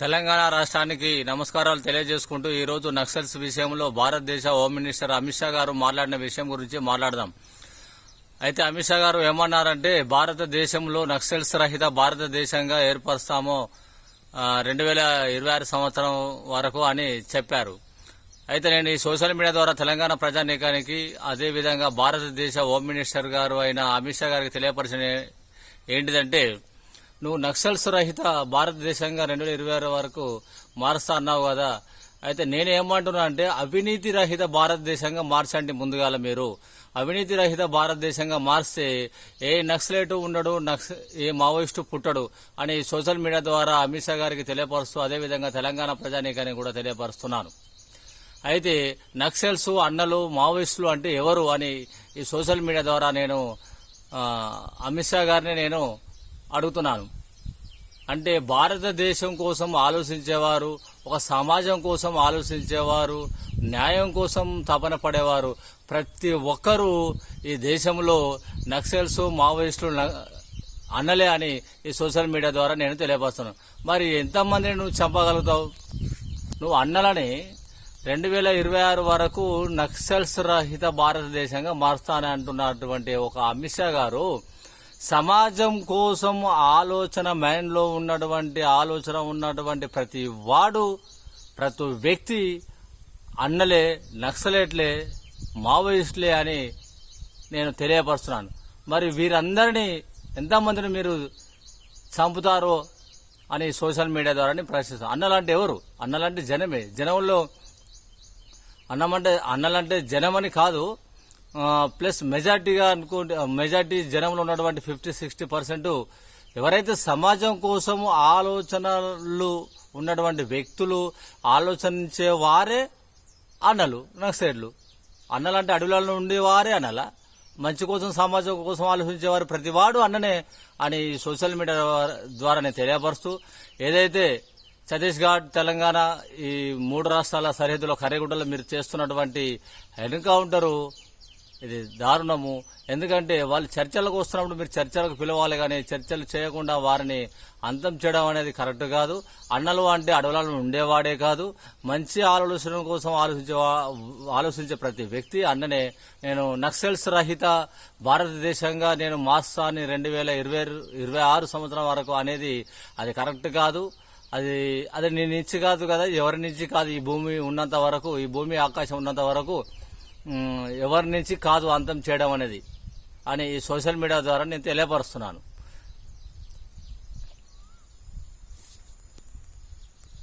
తెలంగాణ రాష్ట్రానికి నమస్కారాలు తెలియజేసుకుంటూ ఈ రోజు నక్సల్స్ విషయంలో భారతదేశ హోమ్ మినిస్టర్ అమిత్ షా గారు మాట్లాడిన విషయం గురించి మాట్లాడదాం. అయితే అమిత్ షా గారు ఏమన్నారంటే భారతదేశంలో నక్సల్స్ రహిత భారతదేశంగా ఏర్పరుస్తామో రెండు వేల ఇరవై ఆరు సంవత్సరం వరకు అని చెప్పారు. అయితే నేను ఈ సోషల్ మీడియా ద్వారా తెలంగాణ ప్రజానీకానికి అదేవిధంగా భారతదేశ హోమ్ మినిస్టర్ గారు అయిన అమిత్ షా గారికి తెలియపరిచిన ఏంటిదంటే నువ్వు నక్సల్స్ రహిత భారతదేశంగా రెండు వేల ఇరవై ఆరు వరకు మారుస్తా అన్నావు కదా. అయితే నేనేమంటున్నా అంటే అవినీతి రహిత భారతదేశంగా మార్చండి ముందుగాల మీరు. అవినీతి రహిత భారతదేశంగా మార్స్తే ఏ నక్సలేటు ఉండడు నక్స ఏ మావోయిస్టు పుట్టడు అని సోషల్ మీడియా ద్వారా అమిత్ షా గారికి తెలియపరుస్తూ అదేవిధంగా తెలంగాణ ప్రజానీకానికి కూడా తెలియపరుస్తున్నాను. అయితే నక్సల్స్ అన్నలు మావోయిస్టులు అంటే ఎవరు అని ఈ సోషల్ మీడియా ద్వారా నేను అమిత్ షా గారిని నేను అడుగుతున్నాను. అంటే భారతదేశం కోసం ఆలోచించేవారు ఒక సమాజం కోసం ఆలోచించేవారు న్యాయం కోసం తపన పడేవారు. ప్రతి ఒక్కరూ ఈ దేశంలో నక్సల్స్ మావోయిస్టులు అనలే అన్నలే అని ఈ సోషల్ మీడియా ద్వారా నేను తెలియపరుస్తున్నాను. మరి ఎంతమందిని నువ్వు చంపగలుగుతావు? నువ్వు అన్నలని రెండు వేల ఇరవై ఆరు వరకు నక్సల్స్ రహిత భారతదేశంగా మారుస్తానని అంటున్నటువంటి ఒక అమిత్ షా గారు సమాజం కోసం ఆలోచన మైండ్లో ఉన్నటువంటి ఆలోచన ఉన్నటువంటి ప్రతి వాడు ప్రతి వ్యక్తి అన్నలే నక్సలేట్లే మావోయిస్టులే అని నేను తెలియపరుస్తున్నాను. మరి వీరందరినీ ఎంతమందిని మీరు చంపుతారో అని సోషల్ మీడియా ద్వారా నేను ప్రశ్నిస్తాను. అన్నలంటే ఎవరు? అన్నలంటే జనమే. జనంలో అన్నమంటే అన్నలంటే జనమని కాదు ప్లస్ మెజార్టీగా అనుకుంటే మెజార్టీ జనంలో ఉన్నటువంటి ఫిఫ్టీ సిక్స్టీ పర్సెంట్ ఎవరైతే సమాజం కోసం ఆలోచనలు ఉన్నటువంటి వ్యక్తులు ఆలోచించే వారే అన్నలు నక్సైడ్లు అన్నలంటే అడవులలో ఉండేవారే అన్నల. మంచి కోసం సమాజం కోసం ఆలోచించేవారు ప్రతివాడు అన్ననే అని సోషల్ మీడియా ద్వారా నేను తెలియపరుస్తూ ఏదైతే ఛత్తీస్గఢ్ తెలంగాణ ఈ మూడు రాష్ట్రాల సరిహద్దులో కరేగుడ్డలో మీరు చేస్తున్నటువంటి ఎన్కౌంటరు ఇది దారుణము. ఎందుకంటే వాళ్ళు చర్చలకు వస్తున్నప్పుడు మీరు చర్చలకు పిలవాలి కానీ చర్చలు చేయకుండా వారిని అంతం చేయడం అనేది కరెక్ట్ కాదు. అన్నలు అంటే అడవులలో ఉండేవాడే కాదు. మంచి ఆలోచన కోసం ఆలోచించే వా- ఆలోచించే ప్రతి వ్యక్తి అన్ననే. నేను నక్సల్స్ రహిత భారతదేశంగా నేను మాస్తాని రెండు వేల ఇరవై ఇరవై ఆరు సంవత్సరం వరకు అనేది అది కరెక్ట్ కాదు. అది అది నేను ఇచ్చి కాదు కదా. ఎవరి నుంచి కాదు ఈ భూమి ఉన్నంత వరకు ఈ భూమి ఆకాశం ఉన్నంత వరకు. ఎవరి నుంచి కాదు అంతం చేయడం అనేది అని ఈ సోషల్ మీడియా ద్వారా నేను తెలియపరుస్తున్నాను.